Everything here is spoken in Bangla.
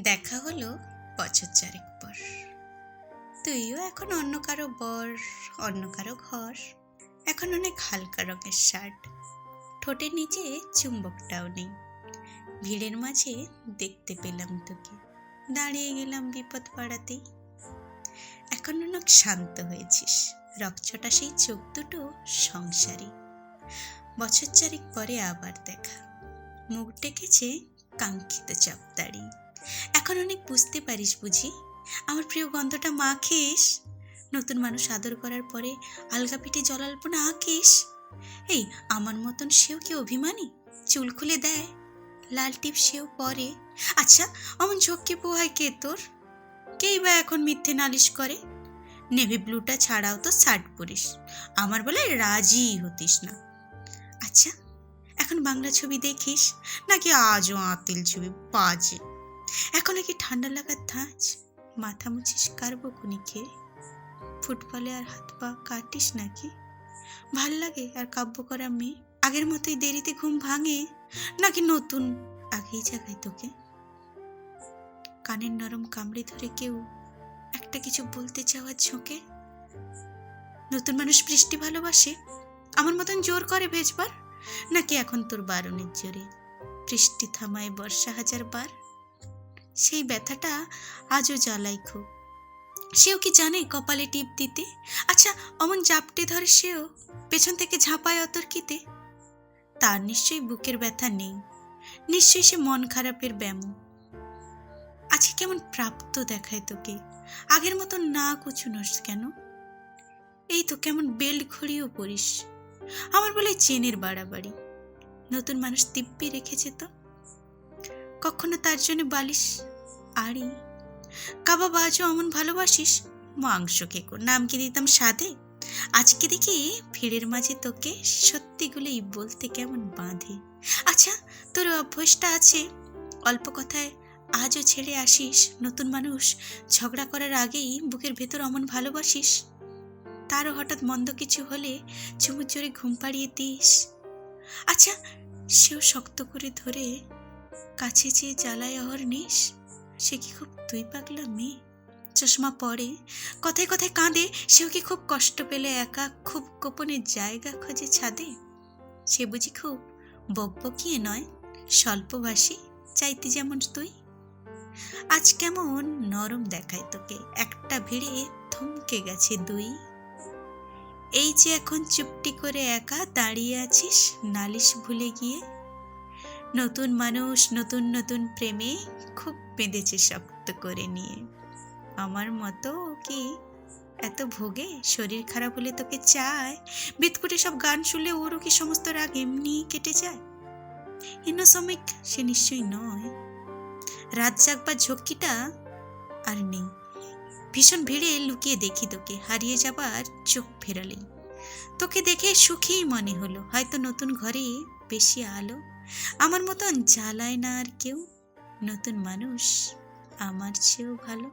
দেখা হলো বছর চারেক পর। তুইও এখন অন্য কারও বর, অন্য কারও ঘর, এখন অনেক হালকা রঙের শার্ট। ঠোঁটের নিচে চুম্বকটাও নেই। ভিড়ের মাঝে দেখতে পেলাম তোকে। দাঁড়িয়ে গেলাম বিপদ পাড়াতেই। এখন অনেক শান্ত হয়েছিস। রকচটা সেই চোখ দুটো সংসারী। বছর চারেক পরে আবার দেখা। মুখ ডেকেছে কাঙ্ক্ষিত চাপদাড়ি এখন অনেক বুঝতে পারিস বুঝি। আমার প্রিয় গন্ধটা মাখিস নতুন মানুষ আদর করার পরে আলগা পিঠে জলাল্পনা আঁকিস এই, আমার মতন সেও কি অভিমানী? চুল খুলে দেয়, লাল টিপ সেও পরে। আচ্ছা অমন ঝক্কি পোহায় কে তোর? কেই বা এখন মিথ্যে নালিশ করে? নেভি ব্লুটা ছাড়াও তো শার্ট পরিস। আমার বলে রাজি হতিস না। আচ্ছা এখন বাংলা ছবি দেখিস? নাকি আজও আতিল ছবি বাজে? এখন কি ঠান্ডা লাগার ধাঁচ? মাথা মুছিস কার বকুনি খেয়ে ফুটবলে আর হাত পা কাটিস নাকি? ভালো লাগে আর কাব্য করা মেয়ে? আগের মতোই দেরিতে ঘুম ভাঙে? নাকি নতুন? আগেই জাগায় তোকে। কানের নরম কামড়ে ধরে কেউ একটা কিছু বলতে চাওয়ার ঝোঁকে? নতুন মানুষ বৃষ্টি ভালোবাসে? আমার মতন জোর করে ভেজবার? নাকি এখন তোর বারণের জোরে? বৃষ্টি থামায় বর্ষা হাজার বার? সেই ব্যথাটা আজও জ্বালাই খুব। সেও কি জানে কপালে টিপ দিতে? আচ্ছা অমন জাপটে ধরে সেও পেছন থেকে ঝাঁপায় অতর্কিতে? তার নিশ্চয়ই বুকের ব্যথা নেই। নিশ্চয়ই সে মন খারাপের ব্যামো। আজকে কেমন প্রাপ্ত দেখায় তোকে? আগের মতো না কুচুনস কেন? এই তো কেমন বেল্ট ঘড়িও পরিস। আমার বলে চেনের বাড়াবাড়ি। নতুন মানুষ দিব্যি রেখেছে তো? কখনো তার জন্য বালিশ? আড়ি কাবাব আজও অমন ভালোবাসিস? মাংস কেকো, নাম কি দিতাম সাদে আজকে দেখি ভিড়ের মাঝে তোকে সত্যিগুলোই বলতে কেমন বাঁধে। আচ্ছা তোর অভ্যাসটা আছে। অল্প কথায় আজও ছেড়ে আসিস? নতুন মানুষ, ঝগড়া করার আগেই বুকের ভেতর অমন ভালোবাসিস? তারও হঠাৎ মন্দ কিছু হলে চুমুর জোরে ঘুম পাড়িয়ে দিস। আচ্ছা সেও শক্ত করে ধরে কাছে চেয়ে জ্বালায় অহর নিস সে কি খুব তুই পাগলা মেয়ে? চশমা পরে, কথায় কথায় কাঁদে, সেও কি খুব কষ্ট পেলে একা খুব গোপনে জায়গা খোঁজে ছাদে? সে বুঝি খুব বকবকিয়ে নয়, স্বল্পভাষী, চাইতে যেমন তুই। আজ কেমন নরম দেখায় তোকে, একটা ভিড়ে থমকে গেছে দুই। এই যে এখন চুপটি করে একা দাঁড়িয়ে আছিস, নালিশ ভুলে গিয়ে নতুন মানুষ, নতুন নতুন প্রেমে খুব বেঁধেছে শক্ত করে নিয়ে। আমার মতো কি এত ভোগে? শরীর খারাপ হলে তোকে চায়? বিতকুটে সব গান শুনলে ওরও কি সমস্ত রাগ এমনি কেটে যায়? ইনোসমিক সে নিশ্চয়ই নয়। রাত জাগবার ঝক্কিটা আর নেই। ভীষণ ভিড়ে লুকিয়ে দেখি তোকে, হারিয়ে যাবার চোখ ফেরালেই। তোকে দেখে সুখেই মনে হলো, হয়তো নতুন ঘরে বেশি আলো আমার মতন জ্বালায় না আর কেউ। নতুন মানুষ আমার চেয়েও ভালো।